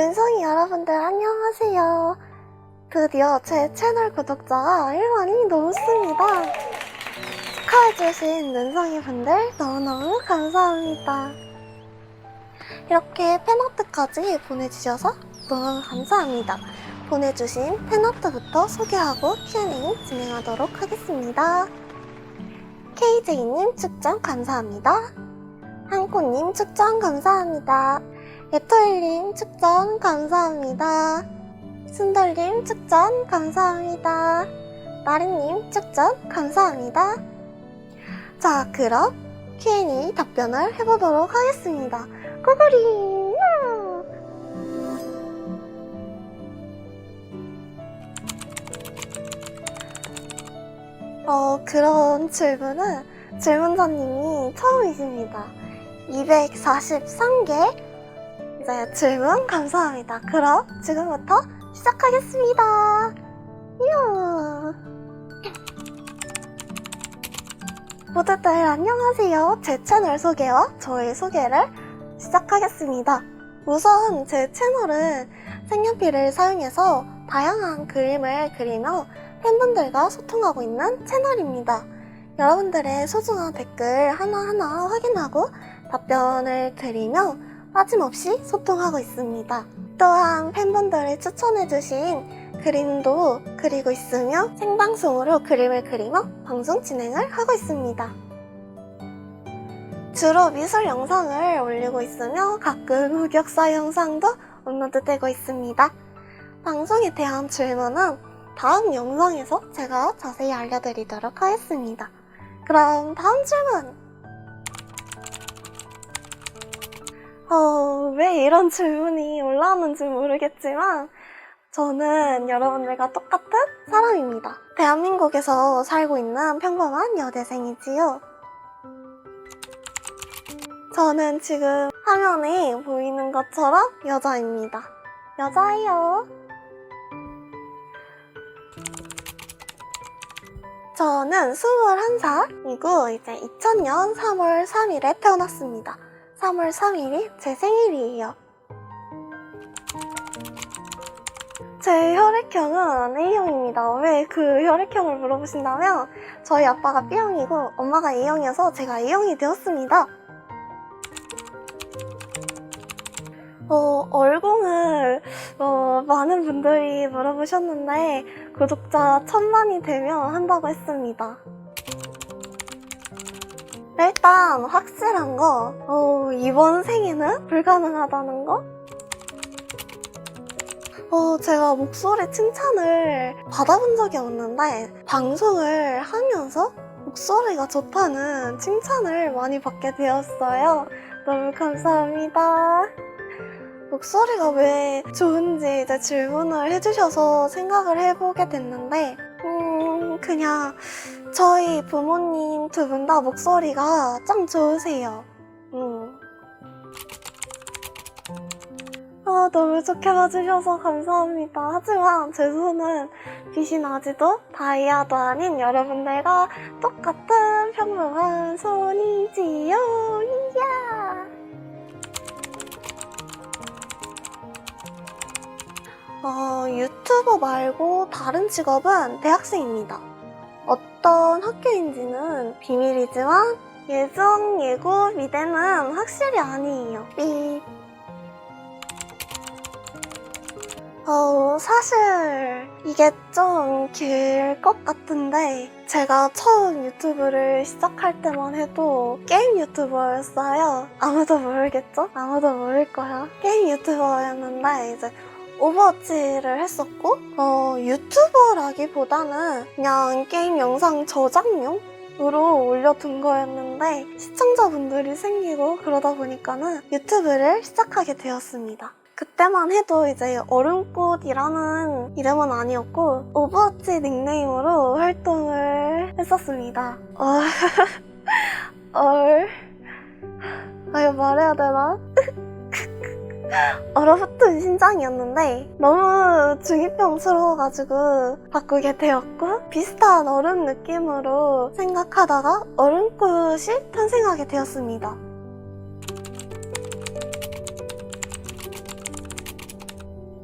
눈송이 여러분들 안녕하세요. 드디어 제 채널 구독자가 1만이 넘었습니다. 축하해주신 눈송이 분들 너무너무 감사합니다. 이렇게 팬아트까지 보내주셔서 너무 감사합니다. 보내주신 팬아트부터 소개하고 Q&A 진행하도록 하겠습니다. KJ님 축전 감사합니다. 한코님 축전 감사합니다. 에토일님 축전 감사합니다. 순돌님 축전 감사합니다. 나리님 축전 감사합니다. 자, 그럼 Q&A 답변을 해보도록 하겠습니다. 고고리! 어, 그런 질문은 질문자님이 처음이십니다. 243개 이제 질문 감사합니다. 그럼 지금부터 시작하겠습니다. 이요. 모두들 안녕하세요. 제 채널 소개와 저의 소개를 시작하겠습니다. 우선 제 채널은 색연필을 사용해서 다양한 그림을 그리며 팬분들과 소통하고 있는 채널입니다. 여러분들의 소중한 댓글 하나하나 확인하고 답변을 드리며 빠짐없이 소통하고 있습니다. 또한 팬분들이 추천해주신 그림도 그리고 있으며 생방송으로 그림을 그리며 방송 진행을 하고 있습니다. 주로 미술 영상을 올리고 있으며 가끔 흑역사 영상도 업로드되고 있습니다. 방송에 대한 질문은 다음 영상에서 제가 자세히 알려드리도록 하겠습니다. 그럼 다음 질문! 어, 왜 이런 질문이 올라오는지 모르겠지만, 저는 여러분들과 똑같은 사람입니다. 대한민국에서 살고 있는 평범한 여대생이지요. 저는 지금 화면에 보이는 것처럼 여자입니다. 여자예요. 저는 21살이고 이제 2000년 3월 3일에 태어났습니다. 3월 3일이 제 생일이에요. 제 혈액형은 A형입니다. 왜 그 혈액형을 물어보신다면 저희 아빠가 B형이고 엄마가 A형이어서 제가 A형이 되었습니다. 어, 얼공을 어, 많은 분들이 물어보셨는데 구독자 천만이 되면 한다고 했습니다. 일단 확실한 거 어, 이번 생에는 불가능하다는 거 어, 제가 목소리 칭찬을 받아본 적이 없는데 방송을 하면서 목소리가 좋다는 칭찬을 많이 받게 되었어요. 너무 감사합니다. 목소리가 왜 좋은지 이제 질문을 해주셔서 생각을 해보게 됐는데, 음, 그냥 저희 부모님 두 분 다 목소리가 짱 좋으세요. 음. 아, 너무 좋게 봐주셔서 감사합니다. 하지만 제 손은 빛이 나지도 다이아도 아닌 여러분들과 똑같은 평범한 손이지요. 이야! 어, 유튜버 말고 다른 직업은 대학생입니다. 어떤 학교인지는 비밀이지만 예정, 예고, 미대는 확실히 아니에요. 삐. 어, 사실 이게 좀 길 것 같은데 제가 처음 유튜브를 시작할 때만 해도 게임 유튜버였어요. 아무도 모르겠죠? 아무도 모를 거야. 게임 유튜버였는데 이제 오버워치를 했었고 어, 유튜버라기보다는 그냥 게임 영상 저장용 으로 올려둔 거였는데 시청자분들이 생기고 그러다 보니까는 유튜브를 시작하게 되었습니다. 그때만 해도 이제 얼음꽃이라는 이름은 아니었고 오버워치 닉네임으로 활동을 했었습니다. 어, 얼... 아 이거 말해야 되나? 얼어붙은 심장이었는데 너무 중이병스러워가지고 바꾸게 되었고 비슷한 얼음 느낌으로 생각하다가 얼음꽃이 탄생하게 되었습니다.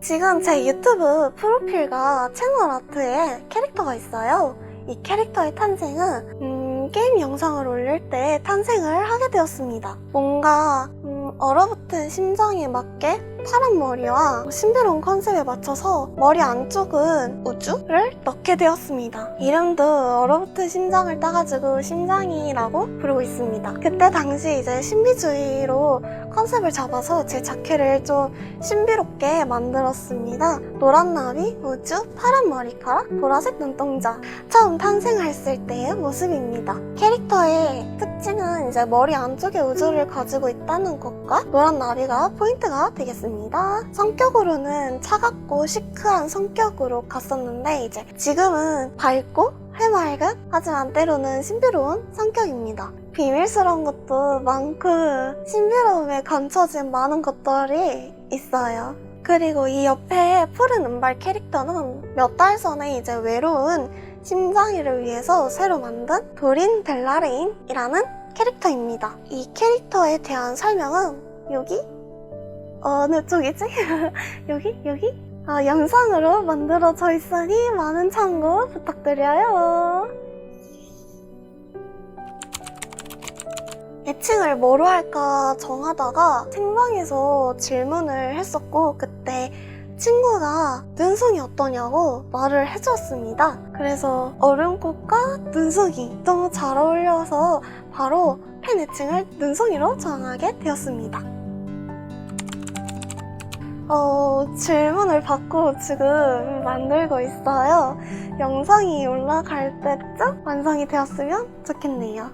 지금 제 유튜브 프로필과 채널 아트에 캐릭터가 있어요. 이 캐릭터의 탄생은 음, 게임 영상을 올릴 때 탄생을 하게 되었습니다. 뭔가 음, 얼어붙은 심장에 맞게 파란 머리와 신비로운 컨셉에 맞춰서 머리 안쪽은 우주를 넣게 되었습니다. 이름도 얼어붙은 심장을 따가지고 심장이라고 부르고 있습니다. 그때 당시 이제 신비주의로 컨셉을 잡아서 제 자켓을 좀 신비롭게 만들었습니다. 노란 나비, 우주, 파란 머리카락, 보라색 눈동자. 처음 탄생했을 때의 모습입니다. 캐릭터의 특징은 이제 머리 안쪽에 우주를 가지고 있다는 것과 노란 나비가 포인트가 되겠습니다. 성격으로는 차갑고 시크한 성격으로 갔었는데 이제 지금은 밝고 해맑은 하지만 때로는 신비로운 성격입니다. 비밀스러운 것도 많고 신비로움에 감춰진 많은 것들이 있어요. 그리고 이 옆에 푸른 은발 캐릭터는 몇 달 전에 이제 외로운 심장이를 위해서 새로 만든 도린 벨라레인이라는 캐릭터입니다. 이 캐릭터에 대한 설명은 여기 어느 쪽이지? 여기? 여기? 아, 영상으로 만들어져 있으니 많은 참고 부탁드려요. 애칭을 뭐로 할까 정하다가 생방에서 질문을 했었고 그때 친구가 눈송이 어떠냐고 말을 해줬습니다. 그래서 얼음꽃과 눈송이 너무 잘 어울려서 바로 팬 애칭을 눈송이로 정하게 되었습니다. 어, 질문을 받고 지금 만들고 있어요. 영상이 올라갈 때쯤 완성이 되었으면 좋겠네요.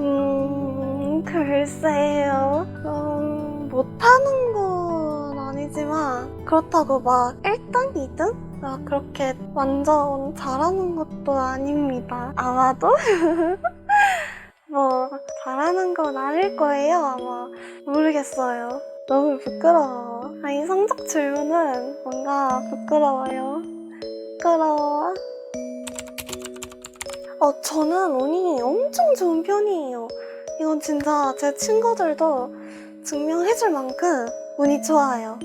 음, 글쎄요. 음, 못하는 건 아니지만, 그렇다고 막 1등, 2등? 막 그렇게 완전 잘하는 것도 아닙니다. 아마도? 뭐, 잘하는 건 아닐 거예요, 아마. 모르겠어요. 너무 부끄러워. 아니, 성적 질문은 뭔가 부끄러워요. 부끄러워. 어, 저는 운이 엄청 좋은 편이에요. 이건 진짜 제 친구들도 증명해줄 만큼 운이 좋아요.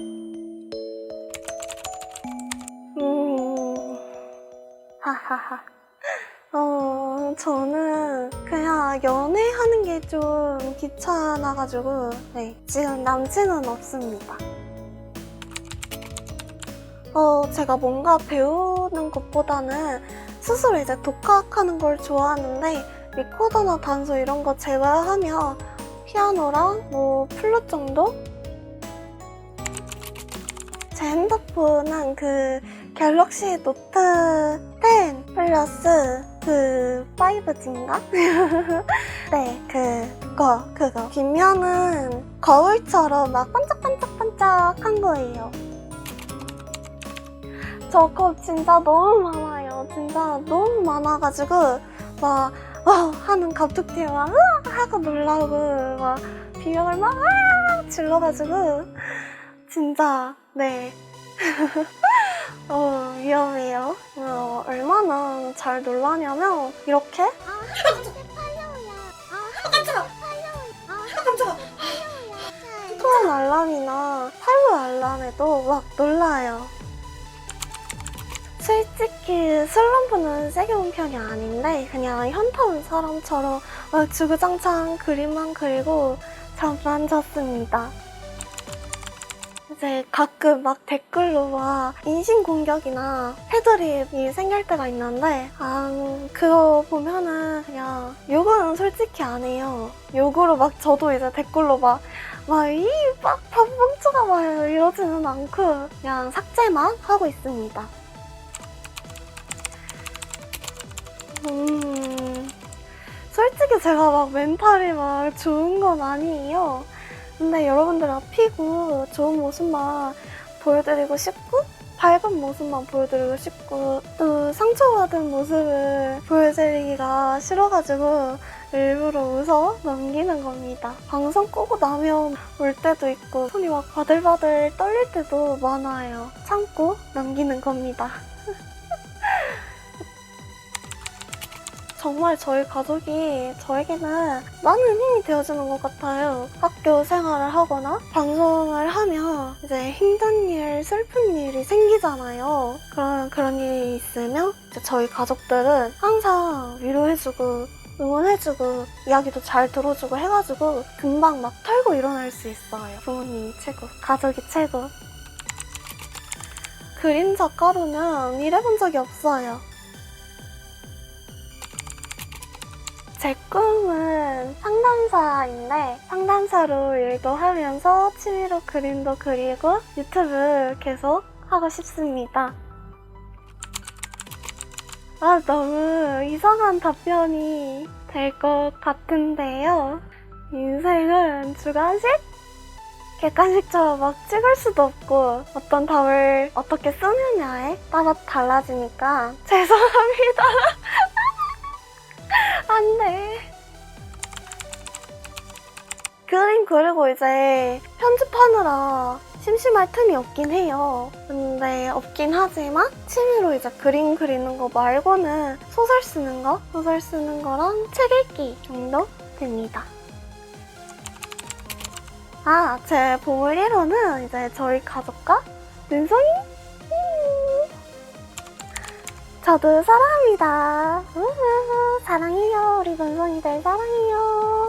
음, 하하하. 어, 저는 그냥 연애하는 게 좀 귀찮아가지고, 네, 지금 남친은 없습니다. 어, 제가 뭔가 배우는 것보다는 스스로 이제 독학하는 걸 좋아하는데 리코더나 단소 이런 거 제외하면 피아노랑 뭐 플룻 정도? 제 핸드폰은 그 갤럭시 노트 10 플러스 그 5G인가? 네, 그거, 그거. 뒷면은 거울처럼 막 반짝반짝반짝한 거예요. 저거 진짜 너무 많아요. 진짜 너무 많아가지고 막 와, 하는 갑툭튀 막 으악 하고 놀라고 막 비명을 막 질러가지고 진짜 네. 어, 위험해요. 어, 얼마나 잘 놀라냐면 이렇게 톤 알람이나 팔로 알람에도 막 놀라요. 솔직히 슬럼프는 세게 온 편이 아닌데 그냥 현타 온 사람처럼 막 주구장창 그림만 그리고 잠만 잤습니다. 이제 가끔 막 댓글로 막 인신공격이나 패드립이 생길 때가 있는데 아 그거 보면은 그냥 욕은 솔직히 안 해요. 욕으로 막 저도 이제 댓글로 막 막이막 밥봉투가 와요 이러지는 않고 그냥 삭제만 하고 있습니다. 음, 솔직히 제가 막 멘탈이 막 좋은 건 아니에요. 근데 여러분들 앞이고 좋은 모습만 보여드리고 싶고, 밝은 모습만 보여드리고 싶고, 또 상처받은 모습을 보여드리기가 싫어가지고, 일부러 웃어 넘기는 겁니다. 방송 끄고 나면 울 때도 있고, 손이 막 바들바들 떨릴 때도 많아요. 참고 넘기는 겁니다. 정말 저희 가족이 저에게는 많은 힘이 되어주는 것 같아요. 학교 생활을 하거나 방송을 하면 이제 힘든 일, 슬픈 일이 생기잖아요. 그런, 그런 일이 있으면 저희 가족들은 항상 위로해주고 응원해주고 이야기도 잘 들어주고 해가지고 금방 막 털고 일어날 수 있어요. 부모님이 최고, 가족이 최고. 그림 작가로는 일해본 적이 없어요. 제 꿈은 상담사인데 상담사로 일도 하면서 취미로 그림도 그리고 유튜브 계속 하고 싶습니다. 아, 너무 이상한 답변이 될 것 같은데요. 인생은 주관식? 객관식처럼 막 찍을 수도 없고 어떤 답을 어떻게 쓰느냐에 따라 달라지니까 죄송합니다. 안 돼. 그림 그리고 이제 편집하느라 심심할 틈이 없긴 해요. 근데 없긴 하지만 취미로 이제 그림 그리는 거 말고는 소설 쓰는 거, 소설 쓰는 거랑 책 읽기 정도 됩니다. 아, 제 보물 1호는 이제 저희 가족과 눈송이? 저도 사랑합니다. 우후, 사랑해요. 우리 문성이들 사랑해요.